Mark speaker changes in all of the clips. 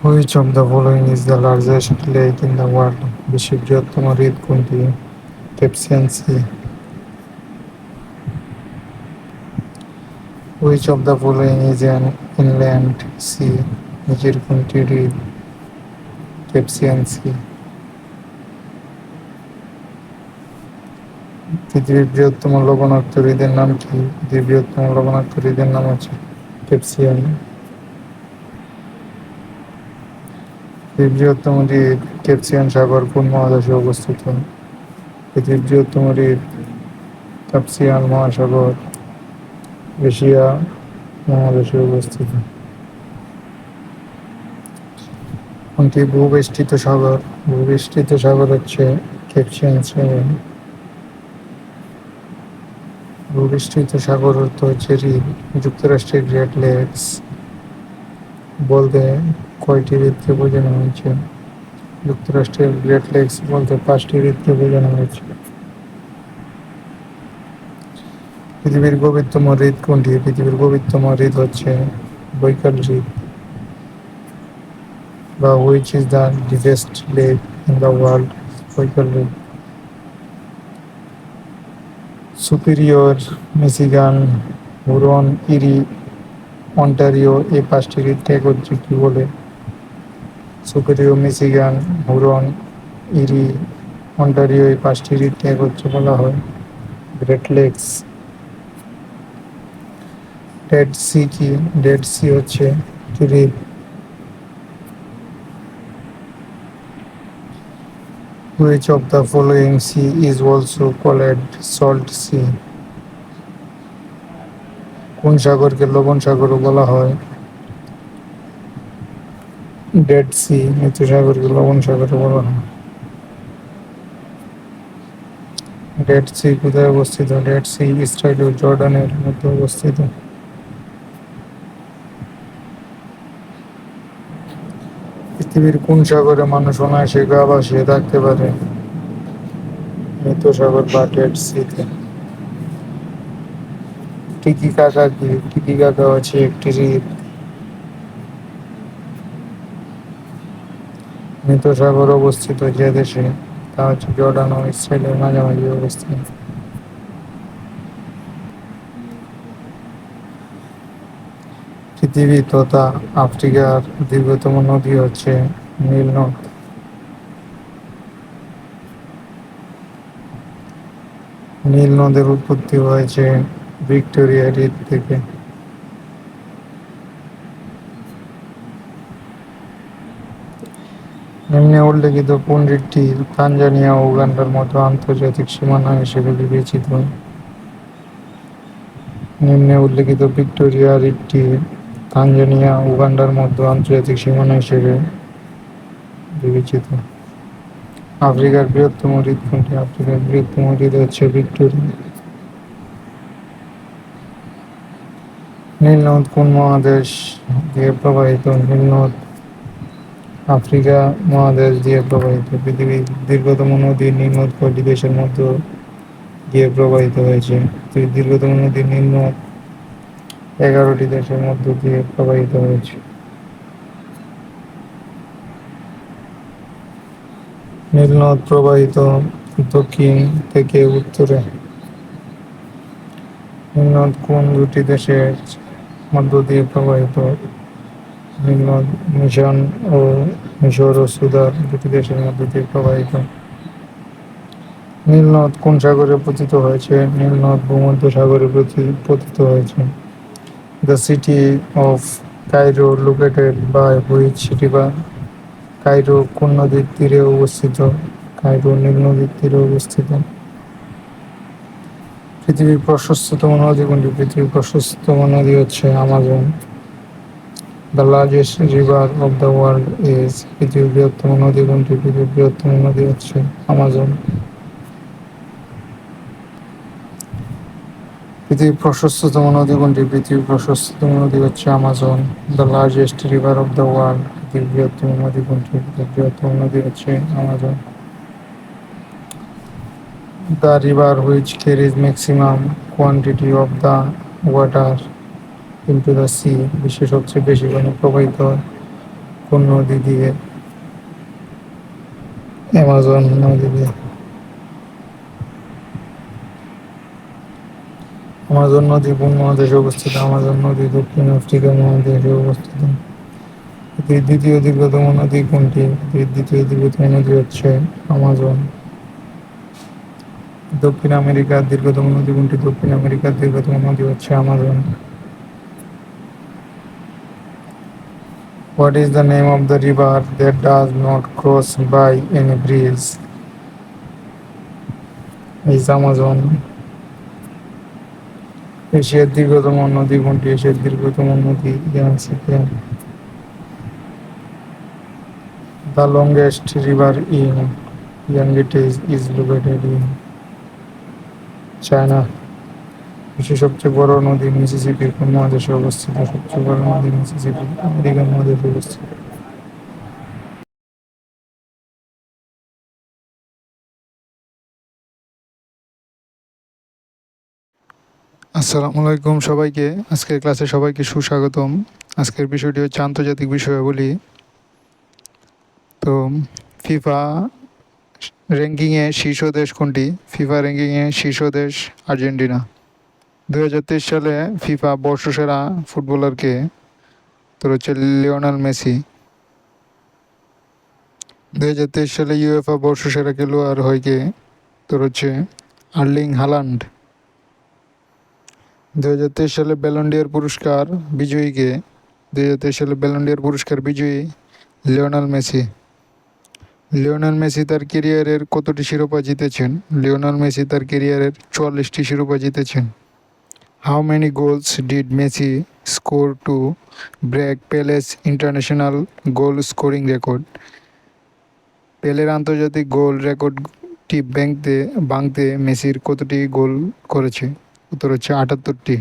Speaker 1: Which of the following is the largest lake in the world? বিশ্বের বৃহত্তম হ্রদ কোনটি Caspian sea Which of the following is an inland sea? নিচের কোনটি হ্রদ ক্যাপসিয়ান সি পৃথিবীর বৃহত্তম লবণাক্ত হ্রদের নাম কি পৃথিবীর বৃহত্তম লবণাক্ত হ্রদের নাম হচ্ছে ক্যাপসিয়ান পৃথিবীর বৃহত্তম হ্রদ ক্যাপসিয়ান সাগর কোন মহাদেশে অবস্থিত। পৃথিবীর বৃহত্তম হ্রদ ক্যাপসিয়ান মহাসাগর, এশিয়া মহাদেশে অবস্থিত। কোনটি ভূবেষ্টিত সাগর ভূবেষ্টিত সাগর হচ্ছে ক্যাপসিয়ান সাগর ভূবেষ্টিত সাগর অর্থ হচ্ছে যুক্তরাষ্ট্রের গ্রেট লেকস। বলতে কয়টি হ্রদকে বোঝানো হয়েছে। যুক্তরাষ্ট্রের গ্রেট লেকস বলতে পাঁচটি হ্রদকে বোঝানো হয়েছে। পৃথিবীর গভীরতম হৃদ কোনটি? পৃথিবীর গভীরতম হৃদ হচ্ছে বৈকাল হ্রদ বা which is the deepest lake in the world Baikal হ্রদ সুপিরিয়র, মিশিগান, হুরন, ইরি, অন্টারিও এই পাঁচটি হ্রদকে একত্রে কি বলে? সুপিরিয়র মিশিগান, হুরন, ইরি, অন্টারিও এই পাঁচটি হ্রদকে একত্রে বলা হয়। গ্রেট লেকস ডেড সি কি? ডেড সি হচ্ছে হ্রদ Which of the following sea is also called salt sea? কোন সাগরকে লবণ সাগরও বলা হয়? ডেড সি মৃত সাগরকে লবণ সাগরে বলা হয়। ডেড সি কোথায় অবস্থিত? ডেড সি ইসরায়েল ও জর্ডানের মধ্যে অবস্থিত। পৃথিবীর কোন সাগরে মানুষ অনায়াসে গা ভাসিয়ে থাকতে পারে? মৃত সাগর বা ডেড সিতে টিকি কাকা কি? টিকি কাকা হচ্ছে একটি হ্রদ মৃত সাগর অবস্থিত যে দেশে, তা হচ্ছে জর্ডান ও ইসরায়েলের মাঝামাঝি অবস্থান। পৃথিবী তথা আফ্রিকার দীর্ঘতম নদী হচ্ছে নীল নদ। নীল নদের উৎপত্তি হয়েছে ভিক্টোরিয়া হ্রদ থেকে। নিম্নে উল্লেখিত হ্রদটি তানজানিয়া ও উগান্ডার মতো আন্তর্জাতিক সীমানা হিসেবে বিবেচিত। নিম্নে উল্লেখিত ভিক্টোরিয়া হ্রদটি তানজানিয়া, উগান্ডার মধ্যে আন্তর্জাতিক সীমানা হিসেবে বিবেচিত। আফ্রিকার বৃহত্তম হ্রদ কোনটি আফ্রিকার বৃহত্তম হ্রদ হচ্ছে ভিক্টোরিয়া। নীলনদ কোন মহাদেশ দিয়ে প্রবাহিত নীলনদ আফ্রিকা মহাদেশ দিয়ে প্রবাহিত। পৃথিবীর দীর্ঘতম নদী নীলনদ কয়টি দেশের মধ্যে দিয়ে প্রবাহিত হয়েছে? দীর্ঘতম নদী নীলনদ এগারোটি দেশের মধ্য দিয়ে প্রবাহিত হয়েছে। নীলনদ প্রবাহিত দক্ষিণ থেকে উত্তরে। নীলনদ কোন দুটি দেশের মধ্য দিয়ে প্রবাহিত মিশন ও মিশর ও সুদার দুটি দেশের মধ্য দিয়ে প্রবাহিত। নীলনদ কোন সাগরে পতিত হয়েছে? নীলনদ ভূমধ্য সাগরে পতিত হয়েছে। The city of Cairo located by which river? Cairo কোন নদীর তীরে অবস্থিত? কাইরো নীল নদীর তীরে অবস্থিত। পৃথিবীর প্রশস্ততম নদী কোনটি? পৃথিবীর প্রশস্ততম নদী হচ্ছে Amazon the largest river of the world is পৃথিবীর বৃহত্তম নদী, কোনটি? পৃথিবীর বৃহত্তম নদী হচ্ছে আমাজন পৃথিবীর প্রশস্ততম নদী কোনটি? পৃথিবীর প্রশস্ততম নদী হচ্ছে Amazon the largest river of the world পৃথিবীর বৃহত্তম নদী কোনটি? বৃহত্তম নদী হচ্ছে Amazon the river which carries maximum quantity of the water into the sea বিশ্বের সবচেয়ে বেশি পানি প্রবাহিত হয়। কোন নদী দিয়ে অ্যামাজন নদী দিয়ে আমাজন নদী কোন মহাদেশে অবস্থিত। আমাজন নদী দক্ষিণ আফ্রিকা মহাদেশে অবস্থিত। দ্বিতীয় দীর্ঘতম নদী কোনটি? দ্বিতীয় দীর্ঘতম নদী হচ্ছে আমাজন দক্ষিণ আমেরিকার দীর্ঘতম নদী কোনটি? দক্ষিণ আমেরিকার দীর্ঘতম নদী হচ্ছে Amazon What is the name of the river that does not cross by any bridge? Is Amazon. এশিয়ার দীর্ঘতম নদী কোনটি এশিয়ার দীর্ঘতম নদী ইয়াংসিতে The longest river in Yangtze is located in China. বিশ্বের সবচেয়ে বড় নদী মিসিসিপি কোন মহাদেশে অবস্থিত সবচেয়ে বড় নদী মিসিসিপি আমেরিকান মহাদেশে অবস্থিত। আসসালামু আলাইকুম সবাইকে। আজকের ক্লাসে সবাইকে সুস্বাগতম। আজকের বিষয়টি হচ্ছে আন্তর্জাতিক বিষয়াবলী। তো, ফিফা র্যাঙ্কিংয়ে শীর্ষ দেশ কোনটি? ফিফা র্যাঙ্কিংয়ে শীর্ষ দেশ আর্জেন্টিনা। দুই হাজার তেইশ সালে ফিফা বর্ষসেরা ফুটবলারকে তোর হচ্ছে লিওনাল মেসি। দুই হাজার তেইশ সালে ইউএফা বর্ষসেরা খেলোয়াড় হয় কে তোর হচ্ছে আর্লিং হালান্ড। দুই হাজার তেইশ সালে ব্যালন্ডিয়ার পুরস্কার বিজয়ীকে দু সালে ব্যালন্ডিয়ার পুরস্কার বিজয়ী লিওনাল মেসি। লিওনাল মেসি তার কেরিয়ারের কতটি শিরোপা জিতেছেন? লিওনাল মেসি তার কেরিয়ারের চুয়াল্লিশটি শিরোপা জিতেছেন। How many goals did Messi score to break Pele's international goal scoring record পেলের আন্তর্জাতিক গোল রেকর্ডটি ব্যাংকতে ভাঙতে মেসির কতটি গোল করেছে? উত্তর হচ্ছে আটাত্তরটি।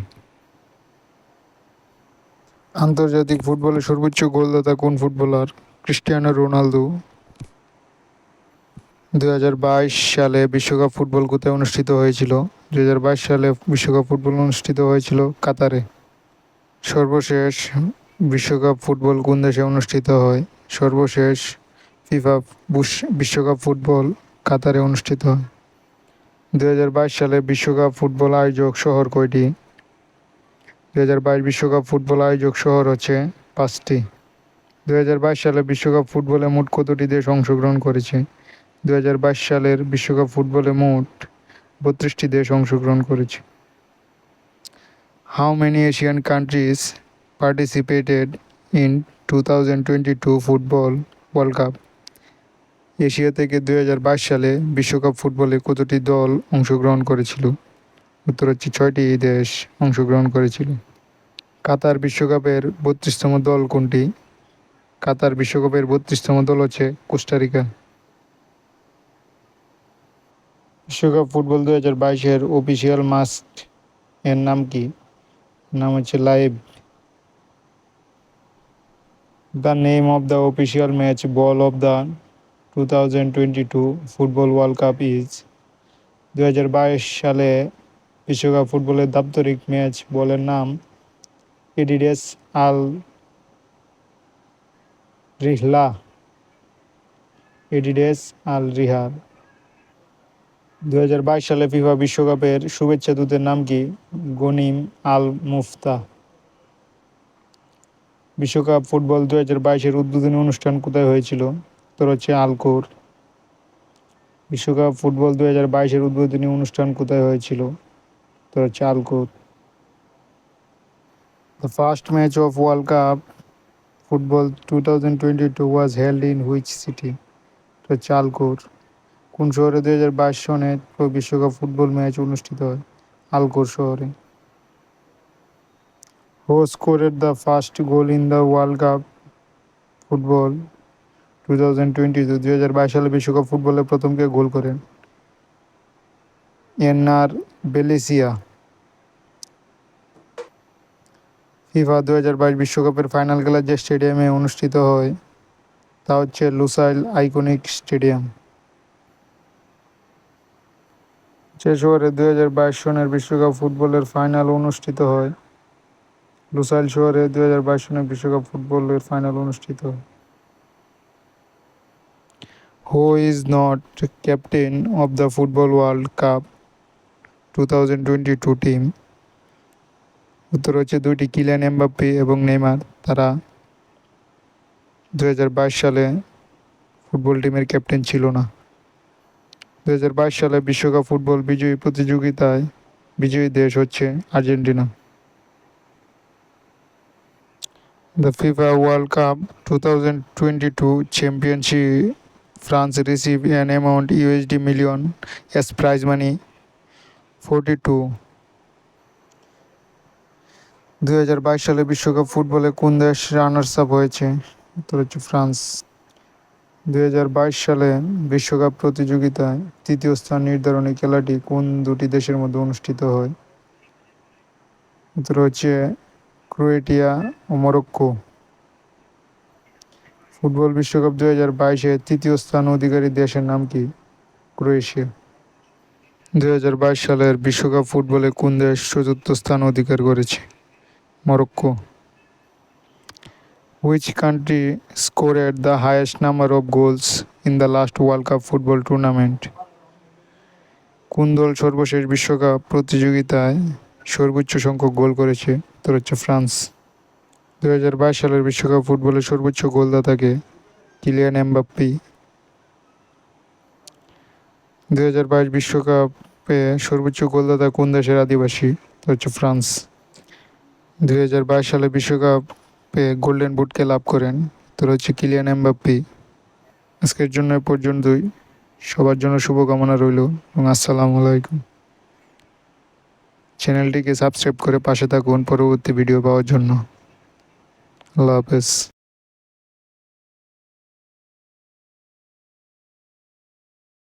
Speaker 1: আন্তর্জাতিক ফুটবলের সর্বোচ্চ গোলদাতা কোন ফুটবলার? ক্রিস্টিয়ানো রোনালদো দুই হাজার বাইশ সালে বিশ্বকাপ ফুটবল কোথায় অনুষ্ঠিত হয়েছিল। দুই হাজার বাইশ সালে বিশ্বকাপ ফুটবল অনুষ্ঠিত হয়েছিল কাতারে। সর্বশেষ বিশ্বকাপ ফুটবল কোন দেশে অনুষ্ঠিত হয়? সর্বশেষ ফিফা বিশ্বকাপ ফুটবল কাতারে অনুষ্ঠিত হয়। দু হাজার বাইশ সালে বিশ্বকাপ ফুটবল আয়োজক শহর কয়টি? দু বিশ্বকাপ ফুটবল আয়োজক শহর হচ্ছে পাঁচটি। দু হাজার বাইশ সালে বিশ্বকাপ ফুটবলে মোট কতটি দেশ অংশগ্রহণ করেছে? দুই হাজার বাইশ সালের বিশ্বকাপ ফুটবলে মোট বত্রিশটি দেশ অংশগ্রহণ করেছে। How many Asian countries participated in two thousand twenty two football world cup Asia থেকে দু হাজার বাইশ সালে বিশ্বকাপ ফুটবলে কতটি দল অংশগ্রহণ করেছিল? উত্তর হচ্ছে ছয়টি দেশ অংশগ্রহণ করেছিল। কাতার বিশ্বকাপের বত্রিশতম দল কোনটি? কাতার বিশ্বকাপের বত্রিশতম দল হচ্ছে কোস্টারিকা বিশ্বকাপ ফুটবল দু হাজার বাইশের অফিসিয়াল মাস্ক এর নাম কি? নাম হচ্ছে live. The name of the official match ball of the two thousand twenty two football world cup is দু হাজার বাইশ সালে বিশ্বকাপ ফুটবলের দাপ্তরিক ম্যাচ বলের নাম এডিডেস আল রিহলা। এডিডেস আল রিহার দুই হাজার বাইশ সালে ফিফা বিশ্বকাপের শুভেচ্ছা দূতের নাম কি? গনিম আল মুফতা বিশ্বকাপ ফুটবল দু হাজার বাইশের উদ্বোধনী অনুষ্ঠান কোথায় হয়েছিল? তোর হচ্ছে আলকোর। বিশ্বকাপ ফুটবল দু হাজার বাইশের উদ্বোধনী অনুষ্ঠান কোথায় হয়েছিল? তোর হচ্ছে Al Khor. The first match of world cup football two thousand twenty two was held in which city তো হচ্ছে আলকোর। কোন শহরে দুই হাজার বাইশ সনে বিশ্বকাপ ফুটবল ম্যাচ অনুষ্ঠিত হয়? আলকোর শহরে। Who scored the first goal in the world cup football two thousand twenty দুই হাজার বাইশ সালে বিশ্বকাপ ফুটবলে প্রথমকে গোল করেন এনআর বেলেসিয়া। ফিফা দু হাজার বাইশ বিশ্বকাপের ফাইনাল খেলা যে স্টেডিয়ামে অনুষ্ঠিত হয়, তা হচ্ছে লুসাইল আইকনিক স্টেডিয়াম। যে শহরে দুই হাজার বাইশ সনের বিশ্বকাপ ফুটবলের ফাইনাল অনুষ্ঠিত হয়। লুসাইল শহরে দুই হাজার বাইশ সনের বিশ্বকাপ ফুটবলের ফাইনাল অনুষ্ঠিত হয়। Who is not captain of the football world cup two thousand twenty two team উত্তর হচ্ছে দুইটি কিলিয়ান এমবাপ্পে এবং নেইমার। তারা দু হাজার বাইশ সালে ফুটবল টিমের ক্যাপ্টেন ছিল না। দু হাজার বাইশ সালে বিশ্বকাপ ফুটবল বিজয়ী প্রতিযোগিতায় বিজয়ী দেশ হচ্ছে Argentina. The FIFA World Cup 2022 championship, France received an amount USD million, as prize money 42 দুই হাজার বাইশ সালে বিশ্বকাপ ফুটবলে কোন দেশ রানার্স আপ হয়েছে? উত্তর হচ্ছে ফ্রান্স। দুই হাজার বাইশ সালে বিশ্বকাপ প্রতিযোগিতায় তৃতীয় স্থান নির্ধারণী খেলাটি কোন দুটি দেশের মধ্যে অনুষ্ঠিত হয়? উত্তর হচ্ছে ক্রোয়েটিয়া ও মরক্কো। ফুটবল বিশ্বকাপ দুই হাজার বাইশে তৃতীয় স্থান অধিকারী দেশের নাম কি? ক্রোয়েশিয়া। দুই হাজার বাইশ সালের বিশ্বকাপ ফুটবলে কোন দেশ চতুর্থ স্থান অধিকার করেছে? Morocco. Which country scored the highest number of goals in the last world cup football tournament কোন দল সর্বশেষ বিশ্বকাপ প্রতিযোগিতায় সর্বোচ্চ সংখ্যক গোল করেছে? উত্তর হচ্ছে ফ্রান্স। দু হাজার বাইশ সালের বিশ্বকাপ ফুটবলের সর্বোচ্চ গোলদাতাকে কিলিয়ান এমবাপ্পি। দু বিশ্বকাপে সর্বোচ্চ গোলদাতা কোন দেশের আদিবাসী? তা হচ্ছে ফ্রান্স। দু হাজার বাইশ সালে বিশ্বকাপে গোল্ডেন বুটকে লাভ করেন তোর হচ্ছে কিলিয়ান এমবাপ্পি আজকের জন্য এ পর্যন্তই। সবার জন্য শুভকামনা রইল এবং আসসালাম আলাইকুম। চ্যানেলটিকে সাবস্ক্রাইব করে পাশে থাকুন পরবর্তী ভিডিও পাওয়ার জন্য। আল্লাহ হাফেজ।